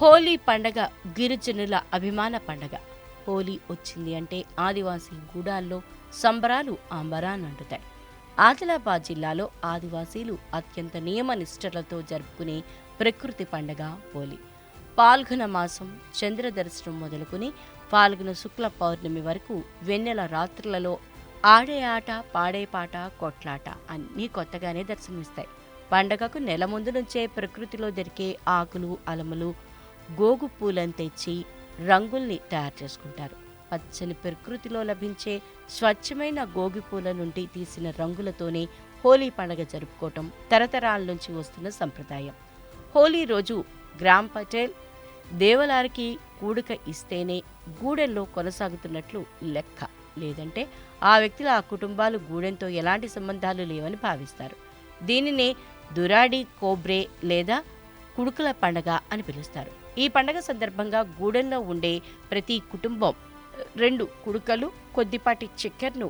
హోలీ పండగ గిరిజనుల అభిమాన పండగ. హోలీ వచ్చింది అంటే ఆదివాసీ గూడాల్లో సంబరాలు అంబరానంటుతాయి. ఆదిలాబాద్ జిల్లాలో ఆదివాసీలు అత్యంత నియమ నిష్ఠలతో జరుపుకునే ప్రకృతి పండగ హోలీ. పాల్గొన మాసం చంద్రదర్శనం మొదలుకుని పాల్గొన శుక్ల పౌర్ణమి వరకు వెన్నెల రాత్రులలో ఆడే ఆట పాడే పాట కొట్లాట అన్నీ కొత్తగానే దర్శనమిస్తాయి. పండగకు నెల ముందు నుంచే ప్రకృతిలో దొరికే ఆకులు అలములు గోగు పూలను తెచ్చి రంగుల్ని తయారు చేసుకుంటారు. పచ్చని ప్రకృతిలో లభించే స్వచ్ఛమైన గోగి పూల నుండి తీసిన రంగులతోనే హోలీ పండగ జరుపుకోవటం తరతరాల నుంచి వస్తున్న సంప్రదాయం. హోలీ రోజు గ్రామ్ పటేల్ దేవలారికి కూడిక ఇస్తేనే గూడెంలో కొనసాగుతున్నట్లు లెక్క. లేదంటే ఆ వ్యక్తుల ఆ కుటుంబాలు గూడెంతో ఎలాంటి సంబంధాలు లేవని భావిస్తారు. దీనినే దురాడి కోబ్రే లేదా కుడుకుల పండగ అని పిలుస్తారు. ఈ పండగ సందర్భంగా గూడెంలో ఉండే ప్రతి కుటుంబం రెండు కుడుకలు కొద్దిపాటి చక్కెరను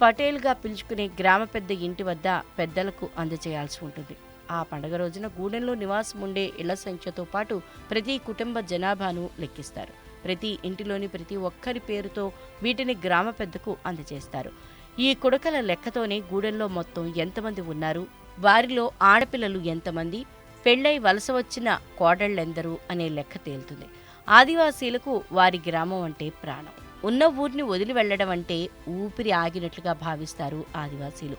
పటేల్గా పిలుచుకునే గ్రామ పెద్ద ఇంటి వద్ద పెద్దలకు అందజేయాల్సి ఉంటుంది. ఆ పండగ రోజున గూడెంలో నివాసం ఉండే ఇళ్ళ సంఖ్యతో పాటు ప్రతి కుటుంబ జనాభాను లెక్కిస్తారు. ప్రతి ఇంటిలోని ప్రతి ఒక్కరి పేరుతో వీటిని గ్రామ పెద్దకు అందజేస్తారు. ఈ కుడకల లెక్కతోనే గూడెంలో మొత్తం ఎంతమంది ఉన్నారు? వారిలో ఆడపిల్లలు ఎంతమంది? పెళ్ళై వలస వచ్చిన కోడళ్ళెందరూ అనే లెక్క తేలుతుంది. ఆదివాసీలకు వారి గ్రామం అంటే ప్రాణం. ఉన్న ఊరిని వదిలి వెళ్ళడం అంటే ఊపిరి ఆగినట్లుగా భావిస్తారు ఆదివాసీలు.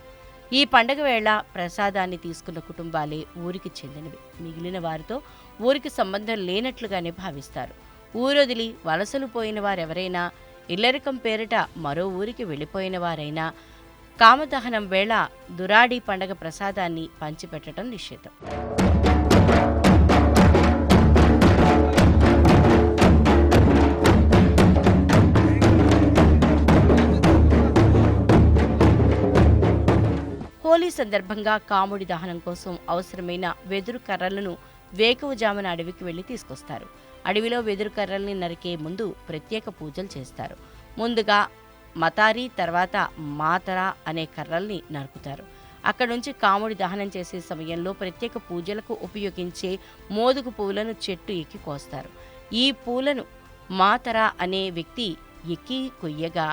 ఈ పండగ వేళ ప్రసాదాన్ని తీసుకున్న కుటుంబాలే ఊరికి చెందినవి. మిగిలిన వారితో ఊరికి సంబంధం లేనట్లుగానే భావిస్తారు. ఊరొదిలి వలసలు పోయిన వారెవరైనా ఇల్లరికం పేరిట మరో ఊరికి వెళ్ళిపోయిన వారైనా కామదహనం వేళ దురాడి పండగ ప్రసాదాన్ని పంచిపెట్టడం నిషేధం. హోలీ సందర్భంగా కాముడి దహనం కోసం అవసరమైన వెదురు కర్రలను వేకువజామున అడవికి వెళ్ళి తీసుకొస్తారు. అడవిలో వెదురు కర్రల్ని నరికే ముందు ప్రత్యేక పూజలు చేస్తారు. ముందుగా మతారి తర్వాత మాతర అనే కర్రల్ని నరుకుతారు. అక్కడ నుంచి కాముడి దహనం చేసే సమయంలో ప్రత్యేక పూజలకు ఉపయోగించే మోదుగు పువ్వులను చెట్టు ఎక్కి కోస్తారు. ఈ పూలను మాతర అనే వ్యక్తి ఎక్కి కొయ్యగా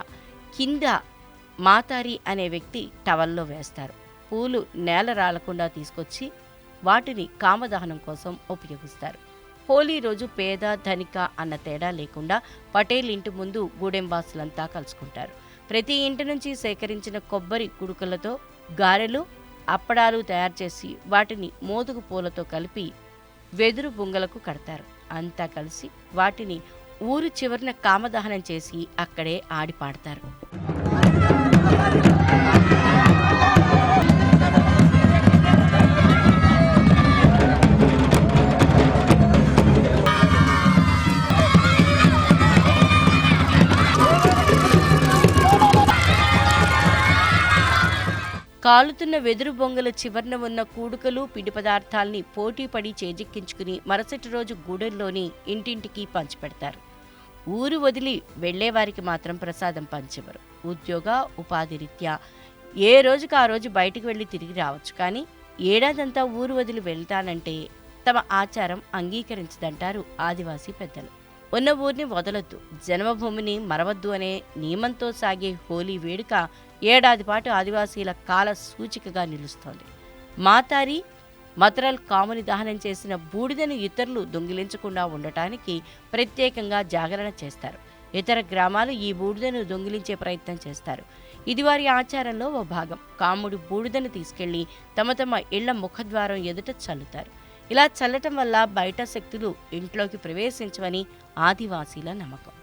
కింద మాతారి అనే వ్యక్తి టవల్లో వేస్తారు. పూలు నేల రాలకుండా తీసుకొచ్చి వాటిని కామదహనం కోసం ఉపయోగిస్తారు. హోలీ రోజు పేద ధనిక అన్న తేడా లేకుండా పటేల్ ఇంటి ముందు గూడెంబాసులంతా కలుసుకుంటారు. ప్రతి ఇంటి నుంచి సేకరించిన కొబ్బరి కుడుకలతో గారెలు అప్పడాలు తయారు చేసి వాటిని మోదుగు పూలతో కలిపి వెదురు బొంగలకు కడతారు. అంతా కలిసి వాటిని ఊరు చివరిన కామదహనం చేసి అక్కడే ఆడి కాలుతున్న వెదురు బొంగల చివరన ఉన్న కూడుకలు పిండి పదార్థాల్ని పోటీపడి చేజిక్కించుకుని మరుసటి రోజు గూడెంలోని ఇంటింటికి పంచిపెడతారు. ఊరు వదిలి వెళ్ళేవారికి మాత్రం ప్రసాదం పంచెవరు. ఉద్యోగ ఉపాధి రీత్యా ఏ రోజుకు ఆ రోజు బయటికి వెళ్ళి తిరిగి రావచ్చు. కానీ ఏడాదంతా ఊరు వదిలి వెళ్తానంటే తమ ఆచారం అంగీకరించదంటారు ఆదివాసీ పెద్దలు. ఉన్న ఊరిని వదలొద్దు. జన్మభూమిని మరవద్దు అనే నియమంతో సాగే హోలీ వేడుక ఏడాది పాటు ఆదివాసీల కాల సూచికగా నిలుస్తోంది. మాతారి మతరల్ కాముని దహనం చేసిన బూడిదను ఇతరులు దొంగిలించకుండా ఉండటానికి ప్రత్యేకంగా జాగరణ చేస్తారు. ఇతర గ్రామాలు ఈ బూడిదను దొంగిలించే ప్రయత్నం చేస్తారు. ఇది వారి ఆచారంలో ఓ భాగం. కాముడు బూడిదను తీసుకెళ్ళి తమ తమ ఇళ్ళ ముఖద్వారం ఎదుట చల్లుతారు. ఇలా చల్లటం వల్ల బయట శక్తులు ఇంట్లోకి ప్రవేశించవని ఆదివాసీల నమ్మకం.